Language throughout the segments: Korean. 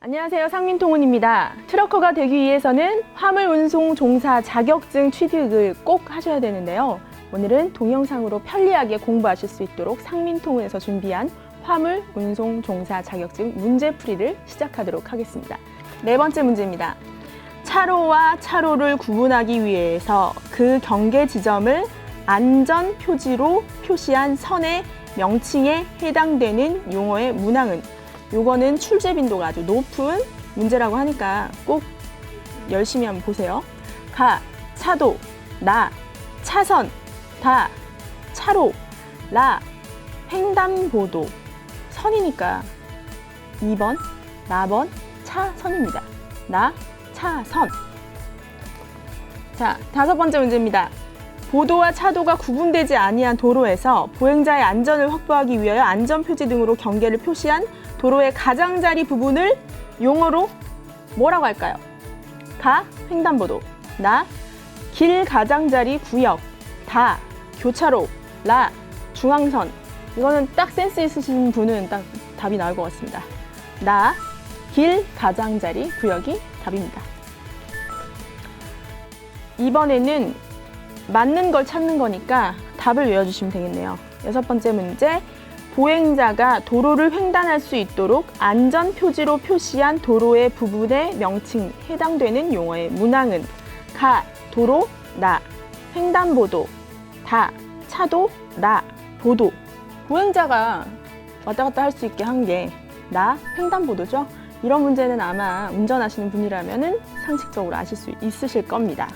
안녕하세요. 상민통운입니다. 트러커가 되기 위해서는 화물 운송 종사 자격증 취득을 꼭 하셔야 되는데요. 오늘은 동영상으로 편리하게 공부하실 수 있도록 상민통운에서 준비한 화물 운송 종사 자격증 문제풀이를 시작하도록 하겠습니다. 네 번째 문제입니다. 차로와 차로를 구분하기 위해서 그 경계 지점을 안전 표지로 표시한 선의 명칭에 해당되는 용어의 문항은 요거는 출제 빈도가 아주 높은 문제라고 하니까 꼭 열심히 한번 보세요. 가, 차도, 나, 차선, 다, 차로, 라, 횡단보도, 선이니까 2번, 나번, 차선입니다. 나, 차선. 자, 다섯 번째 문제입니다. 보도와 차도가 구분되지 아니한 도로에서 보행자의 안전을 확보하기 위하여 안전표지 등으로 경계를 표시한 도로의 가장자리 부분을 용어로 뭐라고 할까요? 가, 횡단보도, 나, 길 가장자리 구역, 다, 교차로, 라, 중앙선. 이거는 딱 센스 있으신 분은 딱 답이 나올 것 같습니다. 나, 길 가장자리 구역이 답입니다. 이번에는 맞는 걸 찾는 거니까 답을 외워주시면 되겠네요. 여섯 번째 문제. 보행자가 도로를 횡단할 수 있도록 안전 표지로 표시한 도로의 부분의 명칭 해당되는 용어의 문항은 가, 도로, 나, 횡단보도, 다, 차도, 나, 보도. 보행자가 왔다 갔다 할 수 있게 한 게 나, 횡단보도죠. 이런 문제는 아마 운전하시는 분이라면 상식적으로 아실 수 있으실 겁니다.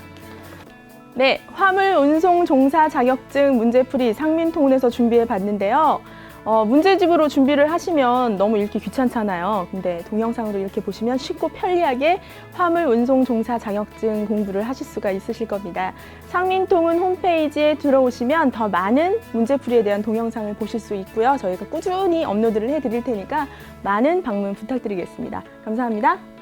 네, 화물 운송 종사 자격증 문제풀이 상민통운에서 준비해 봤는데요. 어, 문제집으로 준비를 하시면 너무 읽기 귀찮잖아요. 근데 동영상으로 이렇게 보시면 쉽고 편리하게 화물 운송 종사 자격증 공부를 하실 수가 있으실 겁니다. 상민통운 홈페이지에 들어오시면 더 많은 문제풀이에 대한 동영상을 보실 수 있고요. 저희가 꾸준히 업로드를 해드릴 테니까 많은 방문 부탁드리겠습니다. 감사합니다.